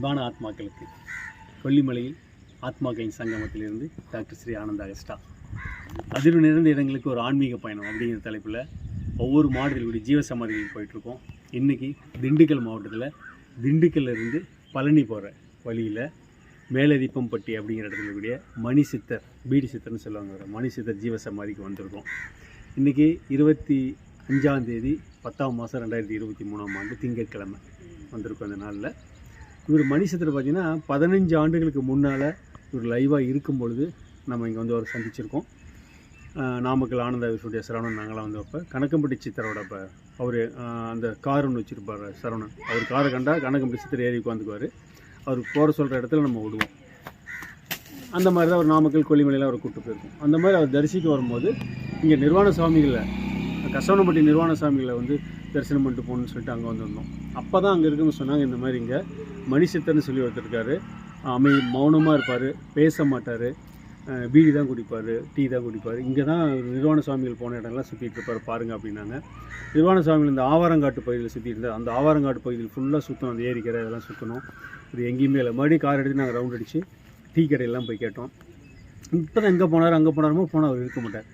அன்பான ஆத்மாக்களுக்கு கொல்லிமலையில் ஆத்மாக்களின் சங்கமத்திலிருந்து டாக்டர் ஸ்ரீ ஆனந்த அகஸ்டா. அதிர்வு நிறைந்த இடங்களுக்கு ஒரு ஆன்மீக பயணம் அப்படிங்கிற தலைப்பில் ஒவ்வொரு மாடுகளுடைய ஜீவ சமாதிகளுக்கு போயிட்டுருக்கோம். இன்றைக்கி திண்டுக்கல் மாவட்டத்தில் திண்டுக்கல்லிருந்து பழனி போகிற வழியில் மேலதிப்பம்பட்டி அப்படிங்கிற இடத்துல கூடிய மணி சித்தர் பீடி சித்தர்னு சொல்லுவாங்க மணி சித்தர் ஜீவ சமாதிக்கு வந்திருக்கோம். இன்றைக்கி இருபத்தி அஞ்சாம் தேதி பத்தாம் மாதம் ரெண்டாயிரத்தி இருபத்தி மூணாம் ஆண்டு திங்கட்கிழமை வந்திருக்கும் அந்த நாளில். இவர் மணிசத்திர பார்த்தீங்கன்னா பதினஞ்சு ஆண்டுகளுக்கு முன்னால் இவர் லைவாக இருக்கும் பொழுது நம்ம இங்கே வந்து அவர் சந்திச்சிருக்கோம். நாமக்கல் ஆனந்த விசுடைய சரவணன் நாங்களாம் வந்து அப்போ கணக்கம்பட்டி சித்தரோட இப்போ அவர் அந்த கார் ஒன்று வச்சுருப்பார் சரவணன். அவர் காரை கண்டா கணக்கம்பட்டி சித்தர் ஏறி உட்காந்துக்குவார் அவர் போகிற சொல்கிற இடத்துல நம்ம விடுவோம் அந்த மாதிரி தான் அவர் நாமக்கல் கொல்லிமலையில் அவர் கூப்பிட்டு போயிருக்கோம். அந்த மாதிரி அவர் தரிசிக்க வரும்போது இங்கே நிர்வாண சுவாமிகளை கசவனப்பட்டி நிர்வாண சுவாமிகளை வந்து தரிசனம் பண்ணிட்டு போகணும்னு சொல்லிட்டு அங்கே வந்திருந்தோம். அப்போ தான் அங்கே இருக்குன்னு சொன்னாங்க இந்த மாதிரி இங்கே. மணிசித்தர்னு சொல்லி ஒருத்தருக்காரு அமை மௌனமாக இருப்பார் பேச மாட்டார். பீடி தான் குடிப்பார் டீ தான் குடிப்பார். இங்கே தான் நிர்வாண சுவாமிகள் போன இடம்லாம் சுற்றிட்டு இருப்பார் பாருங்க அப்படின்னாங்க. நிர்வாண சுவாமிகள் இந்த ஆவாரங்காட்டு பகுதியில் சுற்றிட்டு இருந்தார் அந்த ஆவாரங்காட்டு பகுதியில் ஃபுல்லாக சுற்றணும் அந்த ஏரிக்கரை இதெல்லாம் சுற்றணும் இது எங்கேயுமே இல்லை. மறுபடியும் கார் எடுத்து நாங்கள் ரவுண்ட் அடித்து டீ கடையெல்லாம் போய் கேட்டோம். இப்போ தான் எங்கே போனார் அங்கே போனாருமோ போனால் அவர் இருக்க மாட்டார்.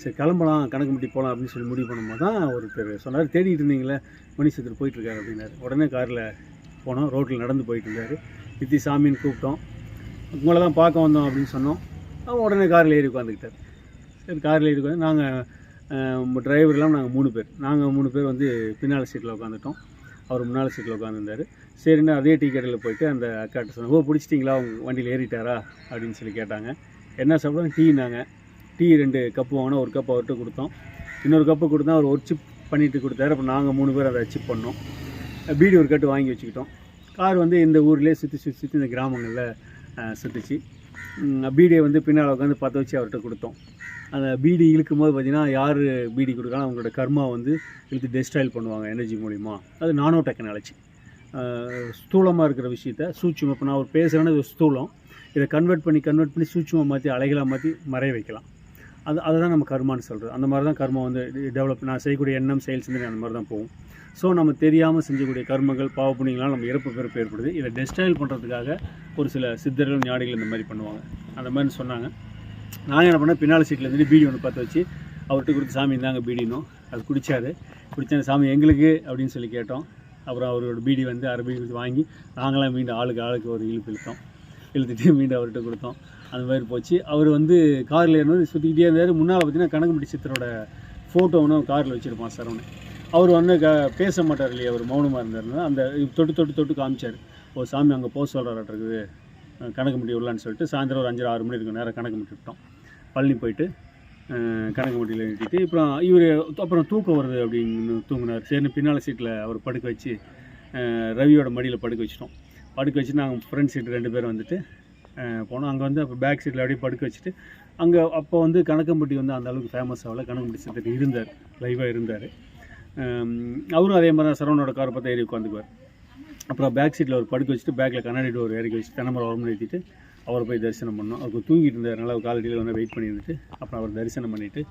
சரி கிளம்பலாம் கணக்கு முட்டி போகலாம் அப்படின்னு சொல்லி முடிவு பண்ணும்போது தான் ஒருத்தர் சொன்னார். தேடிட்டு இருந்தீங்களே மணிசத்தர் போயிட்டுருக்காரு அப்படின்னாரு. உடனே காரில் போனோம் ரோட்டில் நடந்து போயிட்டு இருந்தார் நித்தி சாமின்னு கூப்பிட்டோம். உங்களை தான் பார்க்க வந்தோம் அப்படின்னு சொன்னோம். உடனே காரில் ஏறி உட்காந்துக்கிட்டார். சரி காரில் ஏறி உட்காந்து நாங்கள் டிரைவர்லாம் நாங்கள் மூணு பேர். நாங்கள் மூணு பேர் வந்து பின்னால் சீட்டில் உட்காந்துட்டோம். அவர் முன்னால் சீட்டில் உட்காந்துருந்தார். சரின்னு அதே டீ கடையில் போயிட்டு அந்த அக்காட்ட சொன்னாங்க ஓ பிடிச்சிட்டிங்களா? அவங்க வண்டியில் ஏறிட்டாரா? அப்படின்னு சொல்லி கேட்டாங்க. என்ன சாப்பிடுவாங்க டீனாங்க டீ ரெண்டு கப்பு வாங்கினா ஒரு கப் அவர்கிட்ட கொடுத்தோம். இன்னொரு கப்பு கொடுத்தா அவர் ஒரு சிப் பண்ணிட்டு கொடுத்தாரு. அப்போ நாங்கள் மூணு பேர் அதை சிப் பண்ணோம். பீடி ஒரு கட்டு வாங்கி வச்சுக்கிட்டோம். கார் வந்து இந்த ஊர்லேயே சுற்றி சுற்றி சுற்றி இந்த கிராமங்களில் அஹ், சுற்றுச்சு பீடியை வந்து பின்னால் உட்காந்து பற்ற வச்சு அவர்கிட்ட கொடுத்தோம். அந்த பீடி இழுக்கும் போது யார் பீடி கொடுக்குறாங்க அவங்களோட கர்மா வந்து இழுத்து டெஸ்டாயில் பண்ணுவாங்க எனர்ஜி மூலிமா அது நானோ டெக்னாலஜி ஸ்தூலமாக இருக்கிற விஷயத்த சூட்சமாக இப்போ நான் ஒரு பேசுகிறேன்னு இது ஸ்தூலம். இதை கன்வெர்ட் பண்ணி கன்வெர்ட் பண்ணி சூட்சமாக மாற்றி அலைகளாக மாற்றி மறைய வைக்கலாம். அது அதை தான் நம்ம கர்மான்னு சொல்கிறது அந்த மாதிரி தான் கர்மம் வந்து டெவலப் நான் செய்யக்கூடிய எண்ணம் செயல் சிந்தனை அந்த மாதிரி தான் போகும். ஸோ நம்ம தெரியாமல் செஞ்சக்கூடிய கர்மங்கள் பாவ புண்ணியங்களால் நம்ம இறப்பு பிறப்பு ஏற்படுது. இதை டெஸ்டைல் பண்ணுறதுக்காக ஒரு சில சித்தர்கள் ஞானிகள் இந்த மாதிரி பண்ணுவாங்க. அந்த மாதிரி சொன்னாங்க. நான் என்ன பண்ணேன் பின்னால் சீட்டில் இருந்துட்டு பீடி ஒன்று பார்த்து வச்சு அவர்கிட்ட கொடுத்து சாமி இருந்தாங்க பீடினும் அது குடித்தாரு குடித்த சாமி எங்களுக்கு அப்படின்னு சொல்லி கேட்டோம். அப்புறம் அவரோட பீடி வந்து அரை பீடி வாங்கி நாங்களாம் மீண்டும் ஆளுக்கு ஆளுக்கு ஒரு இழுப்பு இழுத்தோம். இழுத்துட்டு மீண்டும் அவர்கிட்ட கொடுத்தோம். அந்த மாதிரி போச்சு. அவர் வந்து காரில் ஏறினது சுற்றிக்கிட்டே இருந்தார். முன்னால் பார்த்தீங்கன்னா கணக்குப்பட்டி சித்தரோட ஃபோட்டோ ஒன்று காரில் வச்சுருப்பான் சரவணன் அவர் வந்து க பேச மாட்டார் இல்லையா? அவர் மௌனமாக இருந்தார் அந்த தொட்டு தொட்டு தொட்டு காமிச்சார். ஓ சாமி அங்கே போக சொல்கிறாட்டு இருக்குது. உள்ளான்னு கணக்கு முட்டி விடலான்னு சொல்லிட்டு சாயந்தரம் ஒரு அஞ்சரை ஆறு மணி இருக்கும். நேரம் கணக்கு முட்டி விட்டோம். பழனி போயிட்டு அஹ் கணக்கு முட்டியில் நிறுத்திட்டு அப்புறம் இவர் அப்புறம் தூக்கம் வருது அப்படின்னு தூங்கினார். சரின்னு பின்னால் சீட்டில் அவர் படுக்க வச்சு ரவியோட மடியில் படுக்க வச்சிட்டோம். படுக்க வச்சு நாங்கள் ஃப்ரெண்ட் சீட்டு ரெண்டு பேரும் வந்துட்டு போனோம். அங்கே வந்து அப்போ பேக் சீட்டில் அப்படியே படுக்க வச்சுட்டு அங்கே அப்போ வந்து கணக்கம்பட்டி வந்து அந்த அளவுக்கு ஃபேமஸ் ஆகல. கணக்கம்பட்டி சித்தர் இருந்தார். லைவாக இருந்தார். அவரும் அதே மாதிரி தான் சரவணோட காரை பார்த்து ஏறி உட்காந்துக்குவார். அப்புறம் பேக் சீட்டில் அவர் படுக்க வச்சுட்டு பேக்கில் கண்ணாடி டோர் இறக்கி வச்சு தினமரம் உரம் ஏற்றிட்டு அவரை போய் தரிசனம் பண்ணோம். அவருக்கு தூங்கிட்டு இருந்தார். நல்லா காலடியில் வந்து வெயிட் பண்ணியிருந்துட்டு அப்புறம் அவர் தரிசனம் பண்ணிவிட்டு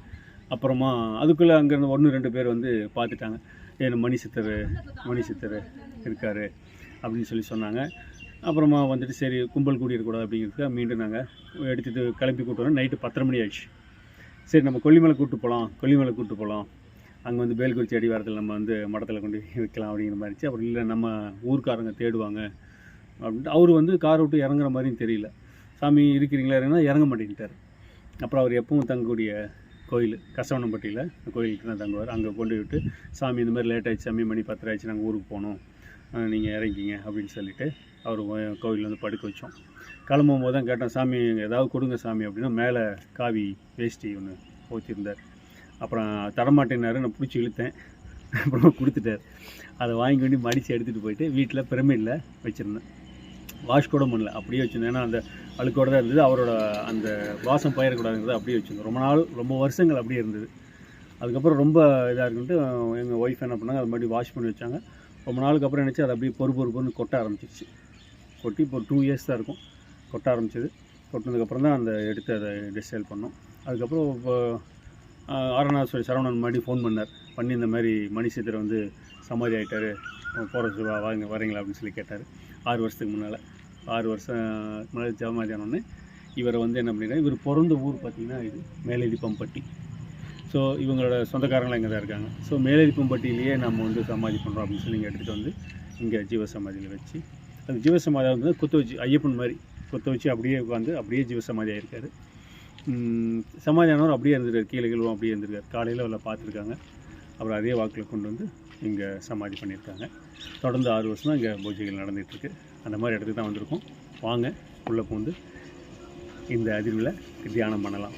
அப்புறமா அதுக்குள்ளே அங்கேருந்து ஒன்று ரெண்டு பேர் வந்து பார்த்துட்டாங்க. ஏன் மணி சித்தர் மணி சித்தர் இருக்கார் அப்படின்னு சொல்லி சொன்னாங்க. அப்புறமா வந்துட்டு சரி கும்பல் கூடியிருக்கூடாது அப்படிங்கிறதுக்காக மீண்டும் நாங்கள் எடுத்துகிட்டு கிளம்பி கூட்டு வரோம். நைட்டு பத்தரை மணி ஆயிடுச்சு. சரி நம்ம கொல்லிமலை கூப்பிட்டு போகலாம் கொல்லிமலை கூப்பிட்டு போகலாம் அங்கே வந்து வேல்குறிச்சி அடிவாரத்தில் நம்ம வந்து மடத்தில் கொண்டு போய் வைக்கலாம் அப்படிங்கிற மாதிரி இருந்துச்சு. அப்புறம் இல்லை நம்ம ஊர்க்காரங்க தேடுவாங்க அப்படின்ட்டு அவர் வந்து காரை விட்டு இறங்குற மாதிரியும் தெரியல. சாமி இருக்கிறீங்களா? இறங்கினா இறங்க மாட்டேங்கிட்டார் அப்புறம் அவர் எப்பவும் தங்கக்கூடிய கோயில் கசவனம்பட்டியில் கோயிலுக்கு தான் தங்குவார். அங்கே கொண்டு விட்டு சாமி இந்த மாதிரி லேட் ஆகிடுச்சு சாமி மணி பத்தரை ஆயிடுச்சு நாங்கள் ஊருக்கு போகணும். நீங்கள் இறங்கிங்க அப்படின்னு சொல்லிவிட்டு அவர் கோயிலில் வந்து படுக்க வச்சோம். கிளம்பும் போது தான் கேட்டேன் சாமி ஏதாவது கொடுங்க சாமி அப்படின்னா மேலே காவி வேஷ்டி ஒன்று ஊற்றிருந்தார் அப்புறம் தரமாட்டேன்னாரு நான் பிடிச்சி இழுத்தேன். அப்புறம் கொடுத்துட்டார். அதை வாங்கி கொண்டு மடித்து எடுத்துகிட்டு போயிட்டு வீட்டில் பிரமிடில் வச்சுருந்தேன். வாஷ் கூட பண்ணல அப்படியே வச்சுருந்தேன். ஏன்னா அந்த அழுக்கோட தான் இருந்தது. அவரோட அந்த வாசம் பயிரக்கூடாதுங்கிறத அப்படியே வச்சுருந்தோம். ரொம்ப நாள் ரொம்ப வருஷங்கள் அப்படியே இருந்தது. அதுக்கப்புறம் ரொம்ப இதாக இருக்குன்ட்டு எங்கள் ஒய்ஃப் என்ன பண்ணாங்க அது மறுபடியும் வாஷ் பண்ணி வச்சாங்க. ரொம்ப நாளுக்கு அப்புறம் நினச்சி அது அப்படியே பொறு பொறு பொறுன்னு கொட்ட ஆரம்பிச்சிருச்சு. கொட்டி இப்போ டூ இயர்ஸ் தான் இருக்கும். கொட்ட ஆரம்பிச்சது. கொட்டினதுக்கப்புறம் தான் அந்த எடுத்து அதை டிசைல் பண்ணோம். அதுக்கப்புறம் இப்போ ஆரணாஸ்வரி சரவணன் மறுபடியும் ஃபோன் பண்ணார். பண்ணி இந்த மாதிரி மணி சித்தர் வந்து சமாதி ஆகிட்டார் போகிற வாங்க வரீங்களா அப்படின்னு சொல்லி கேட்டார். ஆறு வருஷத்துக்கு முன்னால். ஆறு வருஷம் முன்னாடி ஜெகமாதியானோடனே இவரை வந்து என்ன பண்ணிடுறாங்க இவர் பிறந்த ஊர் பார்த்திங்கன்னா இது மேலதிப்பம்பட்டி. ஸோ இவங்களோட சொந்தக்காரங்களாம் இங்கே தான் இருக்காங்க. ஸோ மேலதிப்பம்பட்டியிலேயே நம்ம வந்து சமாதி பண்ணுறோம் அப்படின்னு சொல்லி இங்கே எடுத்துகிட்டு வந்து இங்கே ஜீவசமாதியில் வச்சு அந்த ஜீவசமாதி வந்து குத்த வச்சு ஐயப்பன் மாதிரி குத்த வச்சு அப்படியே உட்காந்து அப்படியே ஜீவசமாதி ஆயிருக்காரு. சமாதியானவர் அப்படியே இருந்திருக்காரு கீழே கீழும் அப்படியே இருந்திருக்காரு. காலையில் அவளை பார்த்துருக்காங்க. அப்புறம் அதே வாக்கில் கொண்டு வந்து இங்கே சமாதி பண்ணியிருக்காங்க. தொடர்ந்து ஆறு வருஷம் தான் இங்கே பூஜைகள் நடந்துகிட்ருக்கு. அந்த மாதிரி இடத்துக்கு தான் வந்திருக்கோம். வாங்க உள்ளே பூந்து இந்த அதிர்வில் தியானம் பண்ணலாம்.